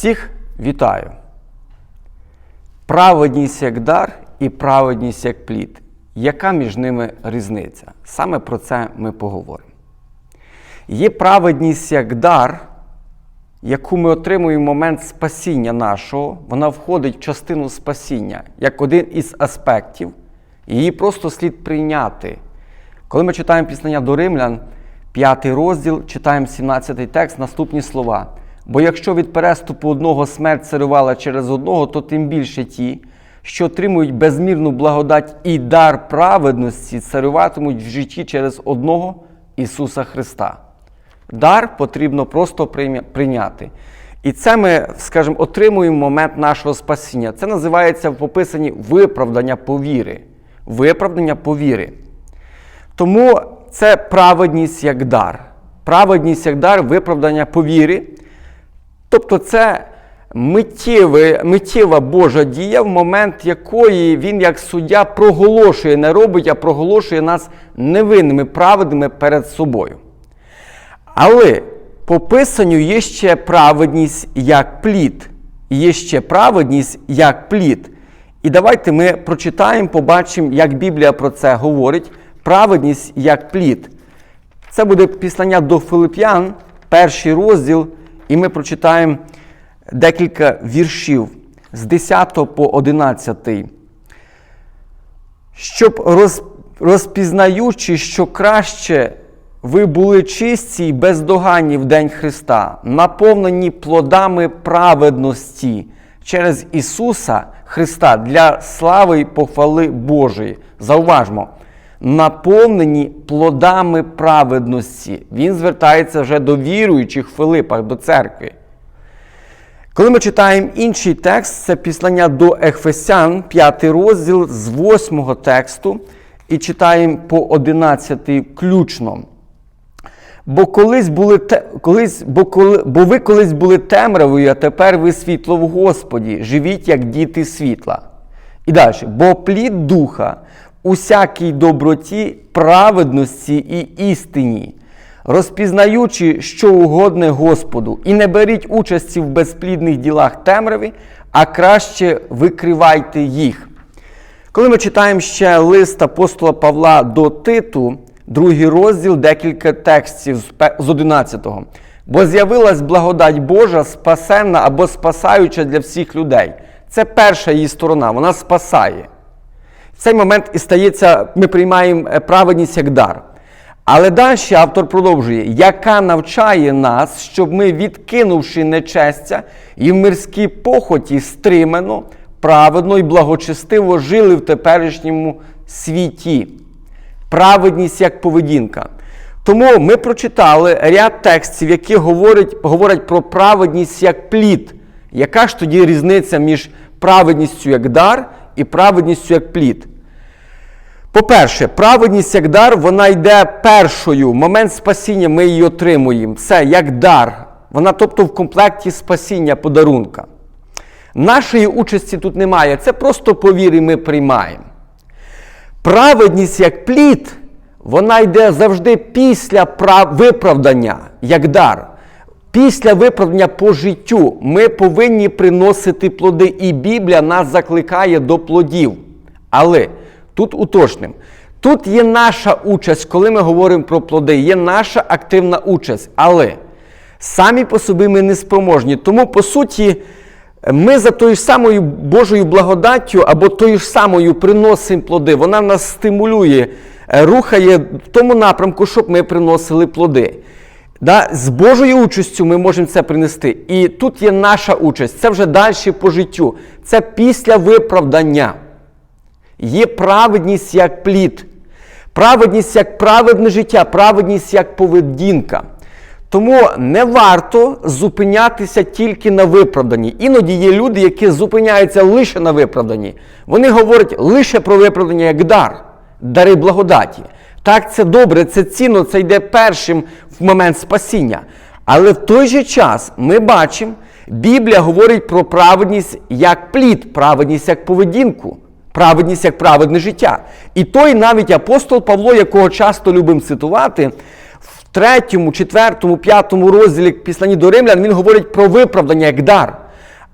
Всіх вітаю. Праведність як дар і праведність як плід. Яка між ними різниця? Саме про це ми поговоримо. Є праведність як дар, яку ми отримуємо в момент спасіння нашого, вона входить в частину спасіння, як один із аспектів. Її просто слід прийняти. Коли ми читаємо пізнання до римлян, 5 розділ, читаємо 17 текст, наступні слова. Бо якщо від переступу одного смерть царювала через одного, то тим більше ті, що отримують безмірну благодать і дар праведності, царюватимуть в житті через одного Ісуса Христа. Дар потрібно просто прийняти. І це ми, скажімо, отримуємо момент нашого спасіння. Це називається в пописанні виправдання повіри. Виправдання повіри. Тому це праведність як дар. Праведність як дар, виправдання повіри. Тобто це миттєве, миттєва Божа дія, в момент якої він, як суддя, проголошує, не робить, а проголошує нас невинними, праведними перед собою. Але по писанню є ще праведність як плід. Є ще праведність як плід. І давайте ми прочитаємо, побачимо, як Біблія про це говорить. Праведність як плід. Це буде післання до Филип'ян, перший розділ, і ми прочитаємо декілька віршів з 10 по 11 щоб роз, розпізнаючи, що краще ви були чисті й бездоганні в день Христа, наповнені плодами праведності через Ісуса Христа для слави й похвали Божої. Зауважмо, наповнені плодами праведності. Він звертається вже до віруючих Филипах, до церкви. Коли ми читаємо інший текст, це післання до Ефесян, 5 розділ з 8 тексту, і читаємо по 11 включно. Бо колись були те, колись, бо, коли, бо ви колись були темрявою, а тепер ви світло в Господі. Живіть, як діти світла. І далі. Бо плід духа, усякій доброті, праведності і істині, розпізнаючи, що угодне Господу, і не беріть участі в безплідних ділах темряві, а краще викривайте їх. Коли ми читаємо ще лист апостола Павла до Титу, другий розділ, декілька текстів з 11-го. Бо з'явилась благодать Божа, спасенна або спасаюча для всіх людей. Це перша її сторона, вона спасає. Цей момент і стається, ми приймаємо е, праведність як дар. Але далі автор продовжує, яка навчає нас, щоб ми, відкинувши нечестя і в мирській похоті стримано, праведно і благочестиво жили в теперішньому світі. Праведність як поведінка. Тому ми прочитали ряд текстів, які говорять, говорять про праведність як плід. Яка ж тоді різниця між праведністю як дар і праведністю як плід? По-перше, праведність як дар, вона йде першою. В момент спасіння ми її отримуємо. Це як дар. Вона, тобто, в комплекті спасіння подарунка. Нашої участі тут немає. Це просто по вірі ми приймаємо. Праведність як плід, вона йде завжди після прав- виправдання, як дар. Після виправдання по життю ми повинні приносити плоди, і Біблія нас закликає до плодів. Але тут уточним. Тут є наша участь, коли ми говоримо про плоди, є наша активна участь. Але самі по собі ми не спроможні. Тому, по суті, ми за тою ж самою Божою благодаттю або тою ж самою приносимо плоди. Вона нас стимулює, е, рухає в тому напрямку, щоб ми приносили плоди. Да? З Божою участю ми можемо це принести. І тут є наша участь. Це вже далі по життю. Це після виправдання. Є праведність як плід, праведність як праведне життя, праведність як поведінка. Тому не варто зупинятися тільки на виправданні. Іноді є люди, які зупиняються лише на виправданні. Вони говорять лише про виправдання як дар, дари благодаті. Так, це добре, це цінно, це йде першим в момент спасіння. Але в той же час ми бачимо, Біблія говорить про праведність як плід, праведність як поведінку. Праведність як праведне життя. І той навіть апостол Павло, якого часто любимо цитувати, в третьому, четвертому, п'ятому розділі післані до римлян, він говорить про виправдання як дар.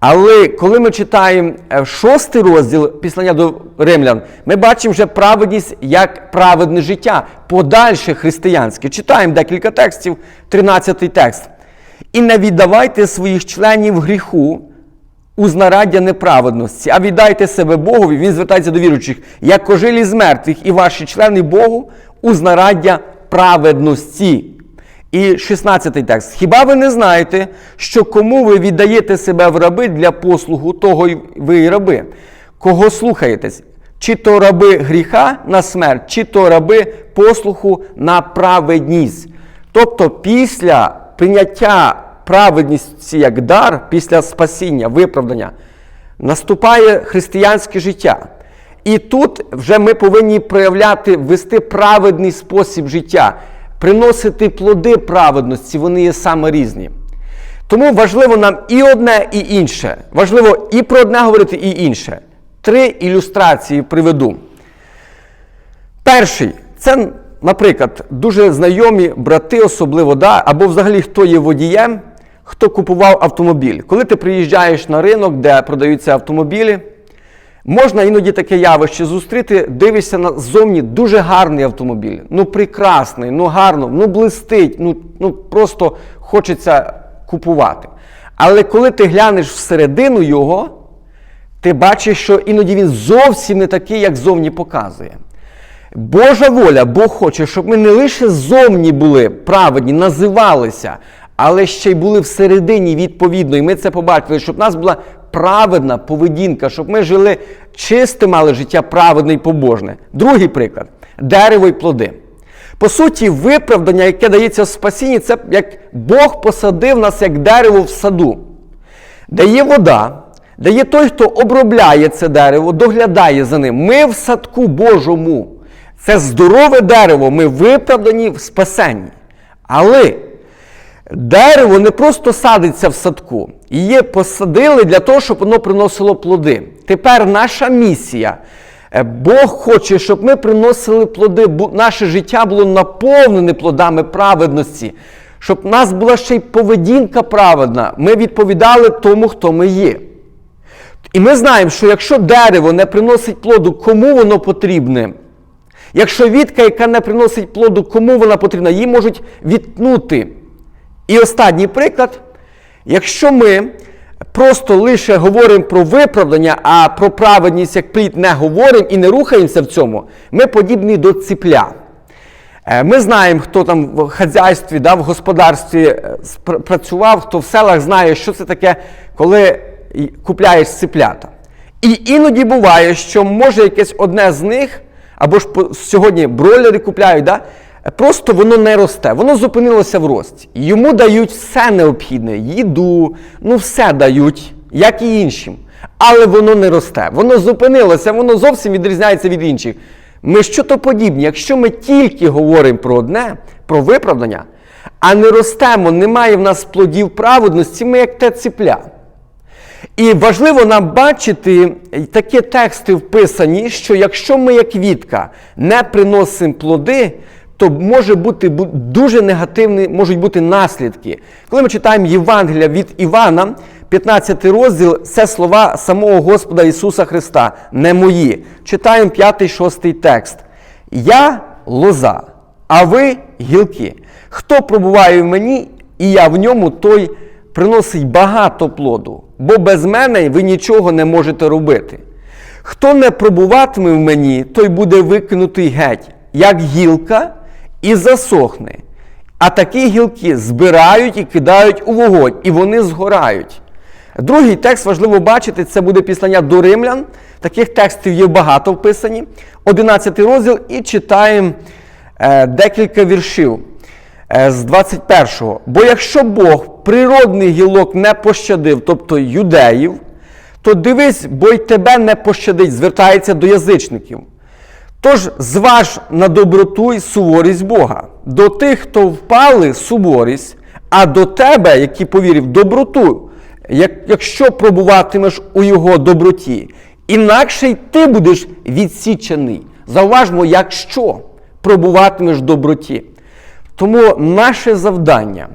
Але коли ми читаємо е, шостий розділ післання до римлян, ми бачимо вже праведність як праведне життя, подальше християнське. Читаємо декілька текстів, 13 текст. І не віддавайте своїх членів гріху у знараддя неправедності, а віддайте себе Богові, він звертається до віруючих, як кожилі з мертвих, і ваші члени Богу у знараддя праведності. І 16 текст. Хіба ви не знаєте, що кому ви віддаєте себе в раби для послугу, того й ви й раби? Кого слухаєтесь? Чи то раби гріха на смерть, чи то раби послуху на праведність. Тобто після прийняття праведності як дар, після спасіння, виправдання, наступає християнське життя. І тут вже ми повинні проявляти, вести праведний спосіб життя, приносити плоди праведності, вони є саме різні. Тому важливо нам і одне, і інше. Важливо і про одне говорити, і інше. Три ілюстрації приведу. Перший це, наприклад, дуже знайомі брати, особливо, да, або взагалі хто є водієм, хто купував автомобіль. Коли ти приїжджаєш на ринок, де продаються автомобілі, можна іноді таке явище зустріти, дивишся на зовні дуже гарний автомобіль. Ну, прекрасний, ну гарно, ну блистить, ну, ну просто хочеться купувати. Але коли ти глянеш всередину його, ти бачиш, що іноді він зовсім не такий, як зовні показує. Божа воля, Бог хоче, щоб ми не лише зовні були праведні, називалися, але ще й були всередині відповідно. І ми це побачили, щоб в нас була праведна поведінка, щоб ми жили чисте, мали життя праведне і побожне. Другий приклад дерево й плоди. По суті, виправдання, яке дається в спасінні, це як Бог посадив нас як дерево в саду, де є вода, де є той, хто обробляє це дерево, доглядає за ним. Ми в садку Божому. Це здорове дерево, ми виправдані в спасенні. Але дерево не просто садиться в садку. Її посадили для того, щоб воно приносило плоди. Тепер наша місія. Е, Бог хоче, щоб ми приносили плоди, наше життя було наповнене плодами праведності, щоб в нас була ще й поведінка праведна. Ми відповідали тому, хто ми є. І ми знаємо, що якщо дерево не приносить плоду, кому воно потрібне? Якщо вітка, яка не приносить плоду, кому вона потрібна, її можуть відтнути. І останній приклад: якщо ми просто лише говоримо про виправдання, а про праведність як плід не говоримо і не рухаємося в цьому, ми подібні до ціпля. Е, Ми знаємо, хто там в хазяйстві, да, в господарстві е, працював, хто в селах знає, що це таке, коли купляєш циплята. І іноді буває, що може якесь одне з них, або ж сьогодні бройлери купляють, да, просто воно не росте, воно зупинилося в рості. Йому дають все необхідне, їду, ну все дають, як і іншим. Але воно не росте. Воно зупинилося, воно зовсім відрізняється від інших. Ми що то подібні, якщо ми тільки говоримо про одне, про виправдання, а не ростемо, немає в нас плодів праведності, ми як те ціпля. І важливо нам бачити такі тексти вписані, що якщо ми, як квітка, не приносимо плоди, то може бути дуже негативні можуть бути наслідки. Коли ми читаємо Євангелія від Івана, 15 розділ, це слова самого Господа Ісуса Христа, не мої. Читаємо 5-6 текст. Я лоза, а ви гілки. Хто пробуває в мені, і я в ньому, той приносить багато плоду, бо без мене ви нічого не можете робити. Хто не пробуватиме в мені, той буде викинутий геть, як гілка, і засохне. А такі гілки збирають і кидають у вогонь, і вони згорають. Другий текст важливо бачити, це буде післання до римлян. Таких текстів є багато вписані. 11 розділ і читаємо е, декілька віршів е, з 21-го. Бо якщо Бог природний гілок не пощадив, тобто юдеїв, то дивись, бо й тебе не пощадить, звертається до язичників. Тож зваж на доброту і суворість Бога. До тих, хто впали, суворість, а до тебе, який повірив, доброту, як, якщо пробуватимеш у його доброті, інакше й ти будеш відсічений. Зауважмо, якщо пробуватимеш в доброті. Тому наше завдання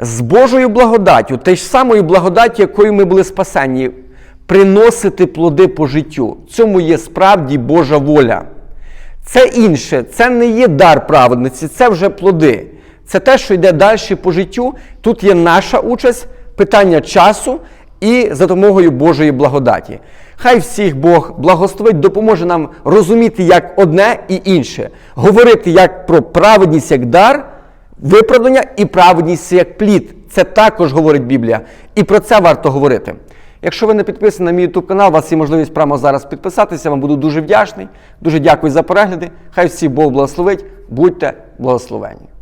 з Божою благодаттю, те ж самою благодаттю, якою ми були спасені, приносити плоди по життю. Цьому є справді Божа воля. Це інше, це не є дар праведниці, це вже плоди. Це те, що йде далі по життю. Тут є наша участь, питання часу і за допомогою Божої благодаті. Хай всіх Бог благословить, допоможе нам розуміти як одне і інше, говорити як про праведність як дар, виправдання і праведність як плід. Це також говорить Біблія. І про це варто говорити. Якщо ви не підписані на мій YouTube канал, у вас є можливість прямо зараз підписатися. Вам буду дуже вдячний. Дуже дякую за перегляди. Хай всі Бог благословить. Будьте благословені.